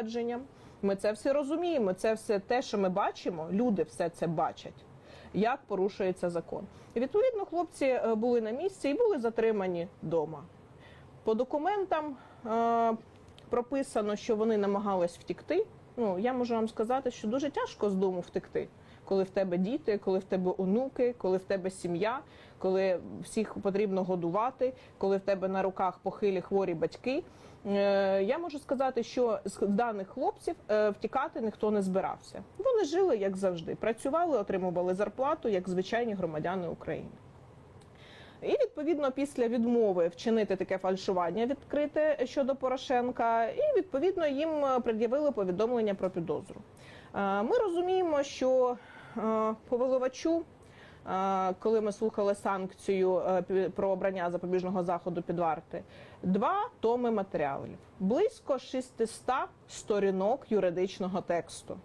провадженням. Ми це все розуміємо. Це все те, що ми бачимо. Люди все це бачать. Як порушується закон. І відповідно, хлопці е, були на місці і були затримані вдома. По документам е, прописано, що вони намагались втікти. Ну, я можу вам сказати, що дуже тяжко з дому втекти, коли в тебе діти, коли в тебе онуки, коли в тебе сім'я, коли всіх потрібно годувати, коли в тебе на руках похилі хворі батьки. Е, я можу сказати, що з даних хлопців е, втікати ніхто не збирався. Вони жили як завжди, працювали, отримували зарплату як звичайні громадяни України. І відповідно після відмови вчинити таке фальшування відкрите щодо Порошенка, і відповідно їм е, пред'явили повідомлення про підозру. Ми розуміємо, що е, повелувачу, е, коли ми слухали санкцію е, про обрання запобіжного заходу під варти, два томи матеріалів, близько 600 сторінок юридичного тексту,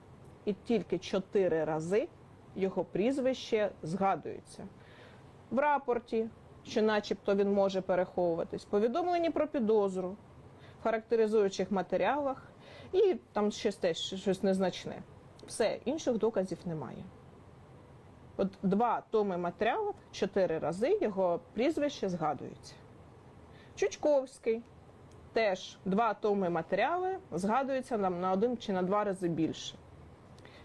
і тільки чотири рази його прізвище згадується. В рапорті, що начебто він може переховуватись, повідомлені про підозру характеризуючих матеріалах, і там ще теж щось незначне. Все, інших доказів немає. От два томи матеріалів, чотири рази його прізвище згадується. Чучковський теж два томи матеріали згадуються нам на один чи на два рази більше.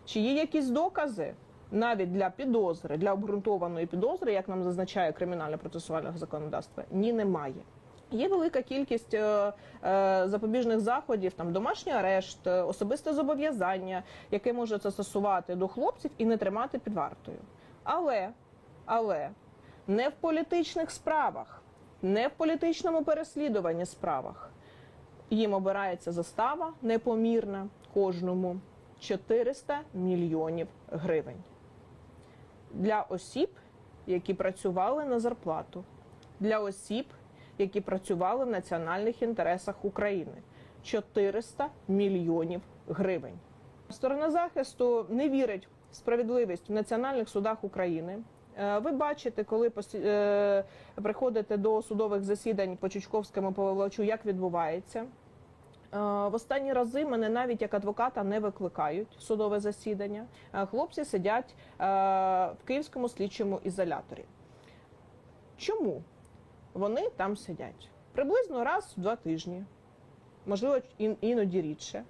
Чи є якісь докази навіть для підозри, для обґрунтованої підозри, як нам зазначає кримінальне процесуальне законодавство? Ні, немає. Є велика кількість е, е, запобіжних заходів, там домашній арешт, е, особисте зобов'язання, яке може застосувати до хлопців і не тримати під вартою. Але, але не в політичних справах, не в політичному переслідуванні справах. Їм обирається застава непомірна кожному 400 мільйонів гривень для осіб, які працювали на зарплату, для осіб, які працювали в національних інтересах України 400 мільйонів гривень. Сторона захисту не вірить в справедливість в національних судах України. Е, Ви бачите, коли е, приходите до судових засідань по Чучковському Павловичу, як відбувається. Е, В останні рази мене навіть як адвоката не викликають в судове засідання. Хлопці сидять в київському слідчому ізоляторі. Чому вони там сидять? Приблизно раз в два тижні, можливо, ін- іноді рідше.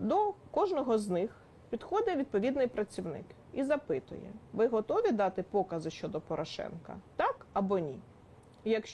До кожного з них підходить відповідний працівник і запитує: ви готові дати покази щодо Порошенка? Так або ні? Якщо